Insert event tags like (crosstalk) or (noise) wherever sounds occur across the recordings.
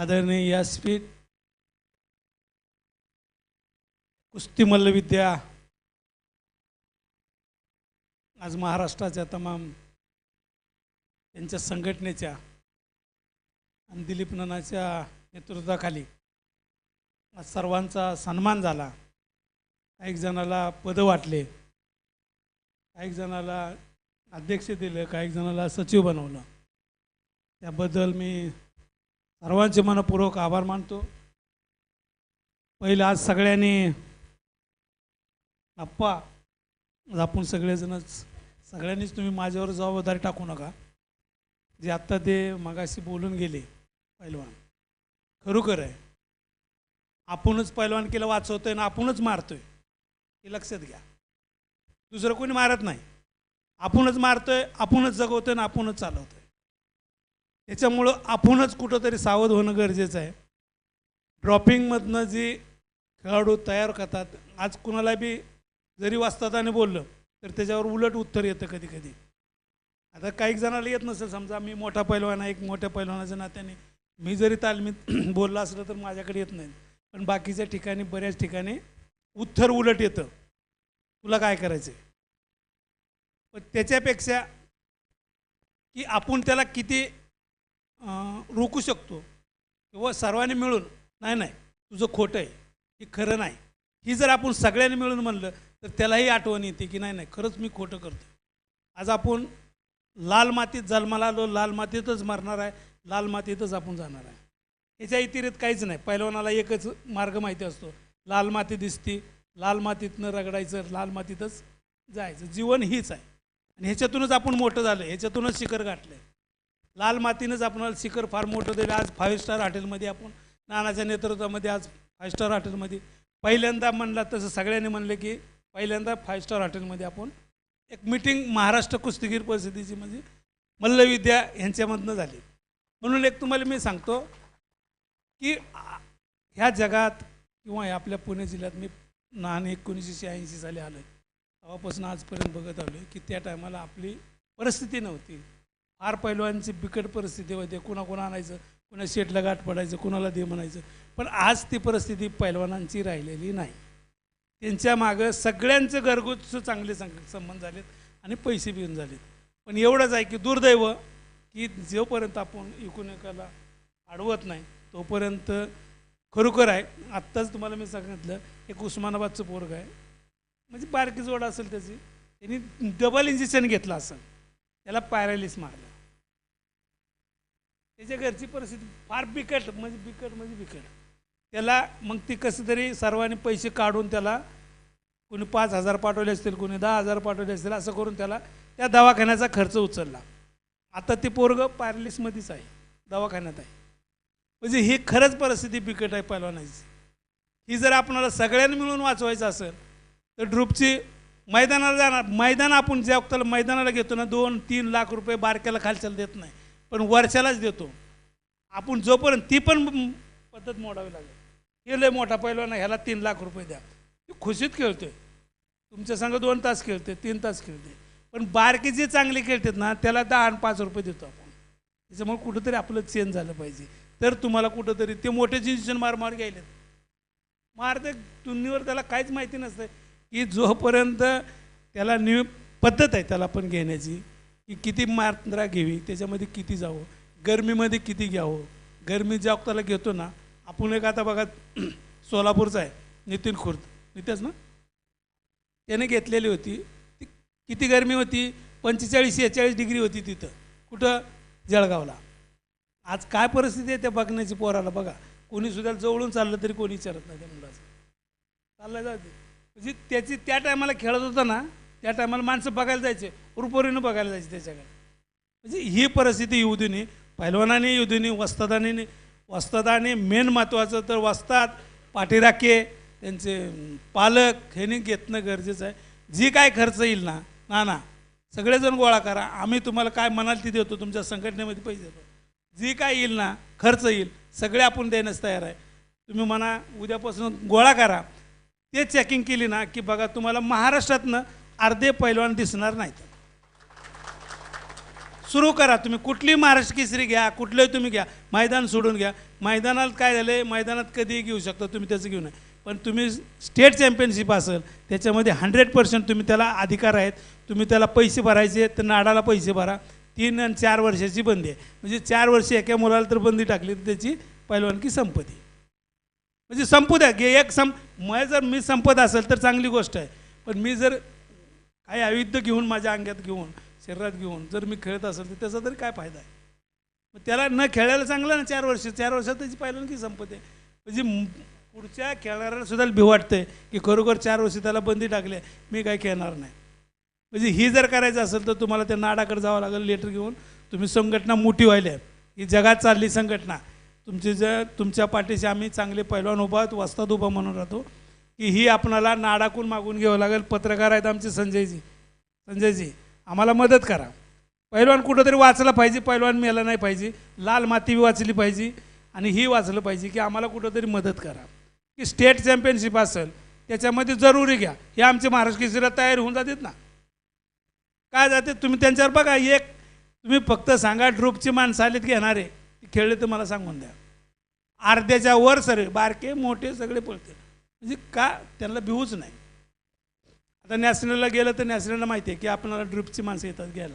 आदरणीय व्यासपीठ कुस्ती मल्लविद्या आज महाराष्ट्राच्या तमाम त्यांच्या संघटनेच्या आणि दिलीप ननाच्या नेतृत्वाखाली आज सर्वांचा सन्मान झाला. काही जणाला पदं वाटले काही जणाला अध्यक्ष दिलं काही जणाला सचिव बनवलं. त्याबद्दल मी सर्वांचे मनपूर्वक आभार मानतो. पहिलं आज सगळ्यांनी आप्पा आपण सगळेजणच सगळ्यांनीच तुम्ही माझ्यावर जबाबदारी टाकू नका. जे आत्ता ते मगाशी बोलून गेले पैलवान. खरोखर आहे. आपणच पैलवान केलं वाचवतोय ना आपणच मारतोय. हे लक्षात घ्या. दुसरं कोणी मारत नाही. आपणच मारतोय आपणच जगवतोय ना आपणच चालवतोय. त्याच्यामुळं आपणच कुठंतरी सावध होणं गरजेचं आहे. ड्रॉपिंगमधनं जी खेळाडू तयार करतात आज कुणाला बी जरी वाचताताने बोललं तर त्याच्यावर उलट उत्तर येतं कधी कधी आता काही जणाला येत नसेल समजा मी मोठा पैलवान आहे एक मोठ्या पैलवानाच्या नात्याने मी जरी तालमीत (clears throat) बोललं असलं तर माझ्याकडे येत नाही. पण बाकीच्या ठिकाणी बऱ्याच ठिकाणी उत्तर उलट येतं. तुला काय करायचं आहे पण त्याच्यापेक्षा की आपण त्याला किती रोखू शकतो. किंवा सर्वांनी मिळून नाही नाही तुझं खोटं आहे हे खरं नाही. ही जर आपण सगळ्यांनी मिळून म्हणलं तर त्यालाही आठवण येते की नाही नाही खरंच मी खोटं करतो आज आपण लाल मातीत जन्माला आलो लाल मातीतच मरणार आहे लाल मातीतच आपण जाणार आहे. याच्या इतिरित काहीच नाही. पैलवानाला एकच मार्ग माहिती असतो. लाल माती दिसती लाल मातीतनं रगडायचं लाल मातीतच जायचं. जीवन हीच आहे. आणि ह्याच्यातूनच आपण मोठं झालं ह्याच्यातूनच शिखर गाठलं आहे लाल मातीनंच आपणाला शिखर फार मोठं दिलं आज फाईव्ह स्टार हॉटेलमध्ये आपण नानाच्या नेतृत्वामध्ये आज फाईव्ह स्टार हॉटेलमध्ये पहिल्यांदा म्हणला तसं सगळ्यांनी म्हणलं की पहिल्यांदा फाईव्ह स्टार हॉटेलमध्ये आपण एक मिटिंग महाराष्ट्र कुस्तीगीर परिषदेची म्हणजे मल्लविद्या ह्यांच्यामधनं झाली. म्हणून एक तुम्हाला मी सांगतो की ह्या जगात किंवा ह्या आपल्या पुणे जिल्ह्यात मी लहान एकोणीसशे शहाऐंशी साली आलो आहे तेव्हापासून आजपर्यंत बघत आलो आहे की त्या टायमाला आपली परिस्थिती नव्हती. फार पैलवांची बिकट परिस्थिती होती. कुणाकोणा आणायचं कुणा शेटला गाठ पडायचं कुणाला दे म्हणायचं. पण आज ती परिस्थिती पैलवानांची राहिलेली नाही. त्यांच्या मागं सगळ्यांचं घरगुच चांगले संग संबंध झालेत आणि पैसे बिन झालेत. पण एवढंच आहे की दुर्दैव की जोपर्यंत आपण एकूण एकाला अडवत नाही तोपर्यंत खरोखर आहे. आत्ताच तुम्हाला मी सांगितलं एक उस्मानाबादचं पोरग आहे. म्हणजे बारकी जोड असेल त्याची. त्यांनी डबल इंजेक्शन घेतलं असं त्याला पॅरालिस मारलं. त्याच्या घरची परिस्थिती फार बिकट म्हणजे बिकट म्हणजे बिकट. त्याला मग ती कसं तरी सर्वांनी पैसे काढून त्याला कोणी पाच हजार पाठवले असतील कोणी दहा हजार पाठवले असतील असं करून त्याला त्या दवाखान्याचा खर्च उचलला. आता ते पोरग पॅरालिसमध्येच आहे दवाखान्यात आहे. म्हणजे ही खरंच परिस्थिती बिकट आहे पैलवानाची ही जर आपणाला सगळ्यांनी मिळून वाचवायचं असेल तर ड्रुपची मैदानाला जाणार. मैदान आपण ज्या वक्ताला मैदानाला घेतो ना दोन तीन लाख रुपये बारक्याला खालच्याला देत नाही. पण वर्षालाच देतो. आपण जोपर्यंत ती पण पद्धत मोडावी लागेल. हे लय मोठा पैलवान ह्याला तीन लाख रुपये द्या. खुशीत खेळतोय. तुमच्या संघ दोन तास खेळते तीन तास खेळते पण बारकी जे चांगले खेळतात ना त्याला दहा आणि पाच रुपये देतो आपण. त्याच्यामुळे कुठंतरी आपलं चेंज झालं पाहिजे. तर तुम्हाला कुठंतरी ते मोठे जिन्शन मार मार घ्यायलेत मारते तुन्नीवर त्याला काहीच माहिती नसतं की जोपर्यंत त्याला नि पद्धत आहे त्याला पण घेण्याची की किती मात्रा घ्यावी त्याच्यामध्ये किती जावं गरमीमध्ये किती घ्यावं. गरमी ज्या वक्ताला घेतो ना आपण एक आता बघा (clears throat) सोलापूरचा आहे नितीन खुर्द. नितेश ना? त्याने घेतलेली होती ती किती गरमी होती? पंचेचाळीस शेहेचाळीस डिग्री होती तिथं. कुठं? जळगावला. आज काय परिस्थिती आहे त्या बघण्याची पोराला? बघा कोणीसुद्धा जवळून चाललं तरी कोणी विचारत नाही त्या मुलाचं. चाललं जाते म्हणजे त्याची त्या टायमाला खेळत होता ना त्या टायमाला माणसं बघायला जायचे रुपोरीनं बघायला जायचे त्याच्याकडे. म्हणजे ही परिस्थिती येऊ दे पहिलवानाने पैलवानाने येऊ दे नाही वस्तादाने वस्तादाने मेन महत्त्वाचं तर वस्तात पाठीराखे त्यांचे पालक ह्यांनी घेतणं गरजेचं आहे. जी काय खर्च येईल ना ना ना सगळेजण गोळा करा. आम्ही तुम्हाला काय म्हणाल ती देतो तुमच्या संघटनेमध्ये पैसे देतो. जी काय येईल ना खर्च येईल सगळे आपण देण्यास तयार आहे. तुम्ही म्हणा उद्यापासून गोळा करा. ते चेकिंग केली ना की बघा तुम्हाला महाराष्ट्रातनं अर्धे पैलवान दिसणार नाहीत. सुरू करा तुम्ही. कुठली महाराष्ट्र केसरी घ्या कुठलंही तुम्ही घ्या. मैदान सोडून घ्या. मैदानात काय झालं आहे मैदानात कधीही घेऊ शकता तुम्ही त्याचं घेऊ नये. पण तुम्ही स्टेट चॅम्पियनशिप असेल त्याच्यामध्ये हंड्रेड पर्सेंट तुम्ही त्याला अधिकार आहेत. तुम्ही त्याला पैसे भरायचे तर नाडाला पैसे भरा. तीन आणि चार वर्षाची बंदी आहे. म्हणजे चार वर्ष एका मुलाला तर बंदी टाकली तर त्याची पैलवानकी संपत्ती म्हणजे संपू द्या गे एक संप मग जर मी संपत असेल तर चांगली गोष्ट आहे. पण मी जर काही आयुध घेऊन माझ्या अंगात घेऊन शरीरात घेऊन जर मी खेळत असेल तर त्याचा तरी काय फायदा आहे? मग त्याला न खेळायला चांगलं ना चार वर्ष चार वर्षात त्याची पहिल्यांदा संपते म्हणजे पुढच्या खेळणाऱ्याला सुद्धा भीव वाटते की खरोखर चार वर्ष त्याला बंदी टाकली मी काय खेळणार नाही. म्हणजे ही जर करायचं असेल तर तुम्हाला त्या नाडाकडे जावं लागेल लेटर घेऊन. तुम्ही संघटना मोठी व्हायला ही जगात चालली संघटना. तुमचे जर तुमच्या पाठीशी आम्ही चांगले पैलवान उभा आहोत वस्तात उभा म्हणून राहतो की ही आपणाला नाडाकून मागून घ्यावं लागेल. पत्रकार आहेत आमचे संजयजी. संजयजी आम्हाला मदत करा. पैलवान कुठंतरी वाचलं पाहिजे पैलवान मेला नाही पाहिजे. लाल माती वाचली पाहिजे आणि ही वाचलं पाहिजे की आम्हाला कुठंतरी मदत करा. की स्टेट चॅम्पियनशिप असेल त्याच्यामध्ये जरुरी घ्या. हे आमचे महाराष्ट्र केसरीला तयार होऊन जातात ना. काय जाते तुम्ही त्यांच्यावर बघा एक तुम्ही फक्त सांगा ड्रुपची माणसं आलीत घेणारे खेळले तर मला सांगून द्या. अर्ध्याच्या वर सर बारके मोठे सगळे पळते. म्हणजे का त्यांना भिवूच नाही. आता नॅशनलला गेलं तर नॅशनलला माहिती आहे की आपणाला ड्रिपची माणसं येतात घ्यायला.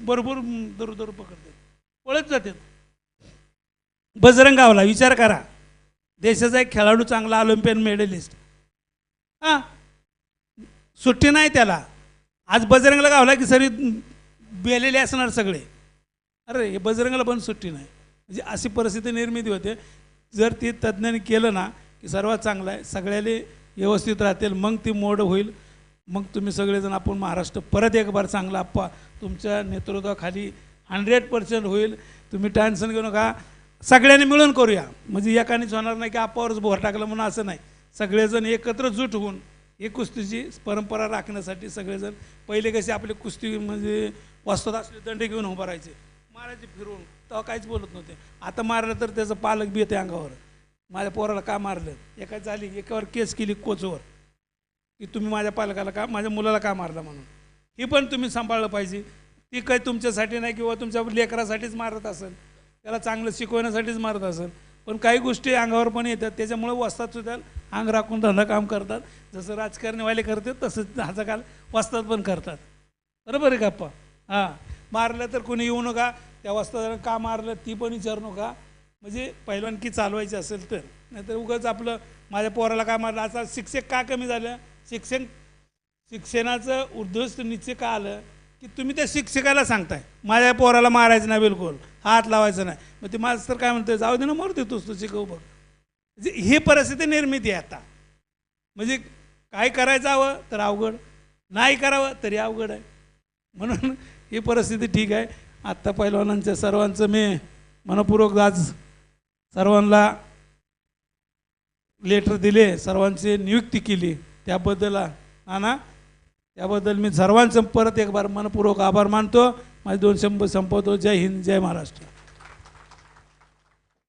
बरोबर दरू दरू पकडतात. पळत जातात. बजरंगावला विचार करा. देशाचा एक खेळाडू चांगला ऑलिम्पियन मेडलिस्ट. हां? सुट्टी नाही त्याला. आज बजरंगला गावला की सरी बेलेले असणार सगळे. अरे हे बजरंगला पण सुट्टी नाही. म्हणजे अशी परिस्थिती निर्मिती होते. जर ती तज्ज्ञांनी केलं ना की सर्वात चांगलं आहे सगळ्याले व्यवस्थित राहतील मग ती मोड होईल. मग तुम्ही सगळेजण आपण महाराष्ट्र परत एक बार चांगला आप्पा. तुमच्या नेतृत्वाखाली हंड्रेड पर्सेंट होईल. तुम्ही टेन्शन घेऊ नका. सगळ्यांनी मिळून करूया. म्हणजे एकानेच होणार नाही की आपावरच भोर टाकलं म्हणून असं नाही. सगळेजण एकत्र जूट होऊन ही कुस्तीची परंपरा राखण्यासाठी सगळेजण पहिले कसे आपले कुस्ती म्हणजे वास्तवात असले दंडे घेऊन उभं राहायचे. मारायचे फिरून तेव्हा काहीच बोलत नव्हते. आता मारलं तर त्याचं पालक बी येते अंगावर. माझ्या पोराला का मारलं? एका झाली एकावर केस केली कोचवर. की तुम्ही माझ्या पालकाला का माझ्या मुलाला का मारला म्हणून? ही पण तुम्ही सांभाळलं पाहिजे. ती काही तुमच्यासाठी नाही किंवा तुमच्या लेकरासाठीच मारत असेल. त्याला चांगलं शिकवण्यासाठीच मारत असेल. पण काही गोष्टी अंगावर पण येतात. त्याच्यामुळं वस्तात सुद्धा अंग राखून धंदा काम करतात. जसं राजकारणीवाले करतात तसंच हाचा काल वस्तात पण करतात. बरोबर आहे गप्पा हां. मारलं तर कोणी येऊ नका. त्या वस्तादाला का मारलं ती पण विचारू नका. म्हणजे पहिलवानकी चालवायची असेल तर. नाहीतर उगाच आपलं माझ्या पोराला काय मारलं? असा शिक्षक का कमी झालं? शिक्षण शिक्षणाचं उद्ध्वस्त निश्चय का आलं? की तुम्ही त्या शिक्षकाला सांगताय. माझ्या पोराला मारायचं नाही बिलकुल. हात लावायचं नाही. मग ते मास्तर काय म्हणतोय? जाऊ दे ना मरू दे तूच तू शिकव बघ. म्हणजे ही परिस्थिती निर्मिती आहे आता. म्हणजे काय करायचं हवं? तर अवघड. नाही करावं तरी अवघड आहे. म्हणून ही परिस्थिती ठीक आहे. आत्ता पैलवानांच्या सर्वांचं मी मनपूर्वक आज सर्वांना लेटर दिले सर्वांची नियुक्ती केली. त्याबद्दल नाना त्याबद्दल मी सर्वांचं परत एक बार मनपूर्वक आभार मानतो. माझे दोन शंभर संपवतो. जय हिंद जय महाराष्ट्र.